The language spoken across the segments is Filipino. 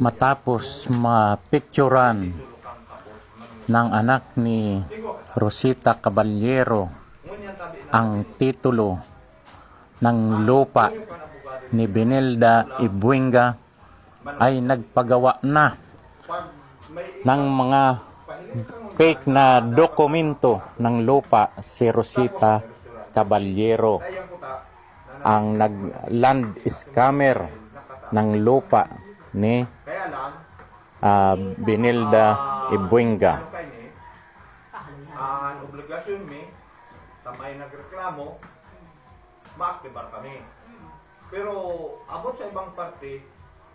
matapos mapicturan ng anak ni Rosita Caballero ang titulo ng lupa ni Benilda Ibuenga ay nagpagawa na ng mga fake na dokumento ng lupa si Rosita Caballero. Ang nag-land scammer ng lupa ni lang, ah, Benilda Ibuenga. ang obligasyon mi, tamay nagreklamo, maaktibar kami. Pero abot sa ibang parte,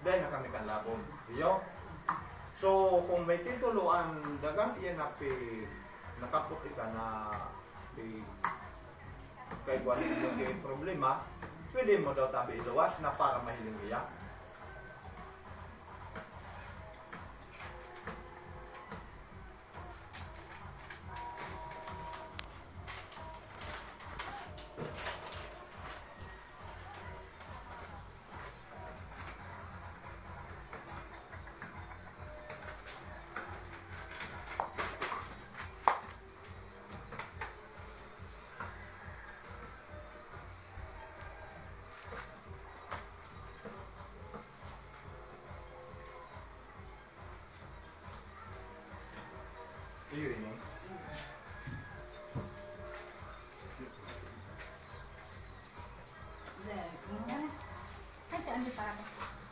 dahil na kami kan labon. Iyo? So, kung may titulo ang dagang iyan na pi, nakaputi ka na pi, kay ano yung problema, pwede mo daw tabi iluwas na para mahiling iya.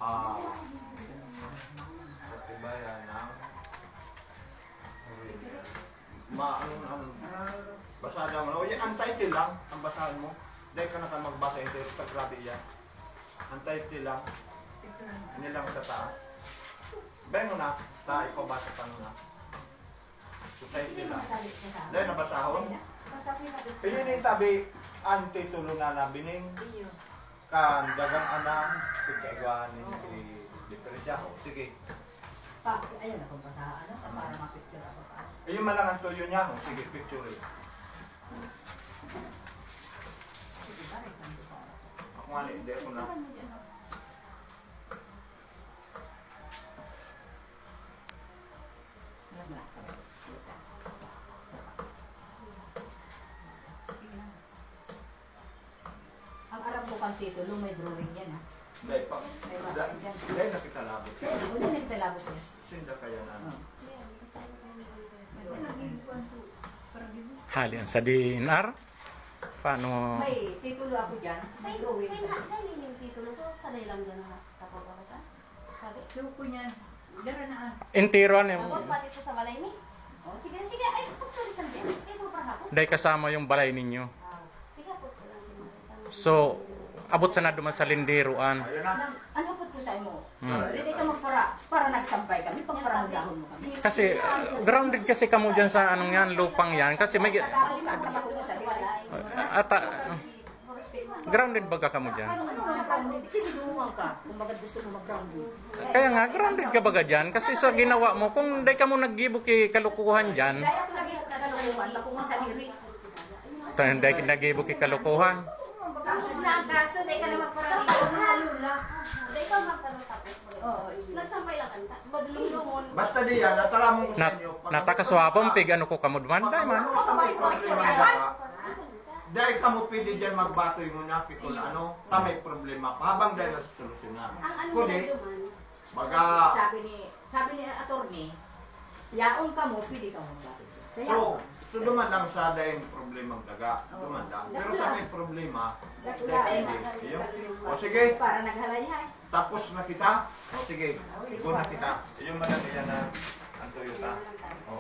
Ah. Katibayan ng ma ano ang basahan mo. O yan, ang lang, ang basahan mo. Dahil ka na ka magbasa ito, sa grabe yan. Ang title lang, hindi lang sa taas. Bayan mo na, ta, ikaw basa ka na. So, title lang. Dahil nabasahon. Basta Kaya yung tabi, ang titulo na nabining, Iyo. Kan dagang anang pagkaigwahan ni diferensya. O, sige. Pa, ayun ako pa sa ano, para mapicture ako pa. Ayun man lang ang tuyo niya. O, sige, picture pa. Ako nga, hindi ko na. Ang kang titulo, may drawing yan ha. Dahil pa. May da- bakit yan. Dahil nakitalabot. Wala nagtalabot niya. Sinda kaya na. Oh. Halian sa dinar. Paano? May titulo ako dyan. May Sa drawing. sa sa yung titulo so sanay lang dyan na kapag ka sa. Sabi. Yung po niyan. Dara na ah. Intiro ni Tapos pati sa sa balay ni. Oh, sige sige ay pagkali sa din. Ay ko para hapon. Dahil kasama yung balay ninyo. Ah. So, abot sa na duman sa lindiruan. Ayun na. Nang- Ano po po sa imo? Hindi ka magpara. Para nagsampay kami. Pag para mo kami. Kasi uh, grounded kasi kamo dyan sa anong yan, lupang yan. Kasi may... Balay. Ata, grounded baga kamo dyan. Ano nga grounded? Sige, dumuwang ka. Kung bagad gusto mo mag-grounded. Kaya nga, grounded ka baga dyan. Kasi sa ginawa mo, kung di ka mo naggibuki kalukuhan dyan, Dahil ako lagi kagalawan. Bako nga sa diri. dahil naggibuki kalukuhan, Tapos na ang kaso. Dahil ka na magpara. Malula. Dahil tapos mo. Oo, iyo. Nagsampay lang kanta. Madulungon. Basta di yan, natala mo ko sa inyo. Natakaswapong pig, ano ko kamudman, dahil man. Na ka, Dahil ka mo pwede dyan magbatoy mo na kung ano, ta may problema pa habang dahil nasusolusyonan. Ang ano Kundi, na baga, Sabi ni, sabi ni attorney, yaon ka mo, pwede ka mo bakit. so, so duman lang sa dahil problema daga, duman lang. Pero sa may problema, dahil hindi. Iyo. O sige, Para naghalayhay. tapos na kita. O sige, igo na kita. Yung madali yan na ang Toyota. O,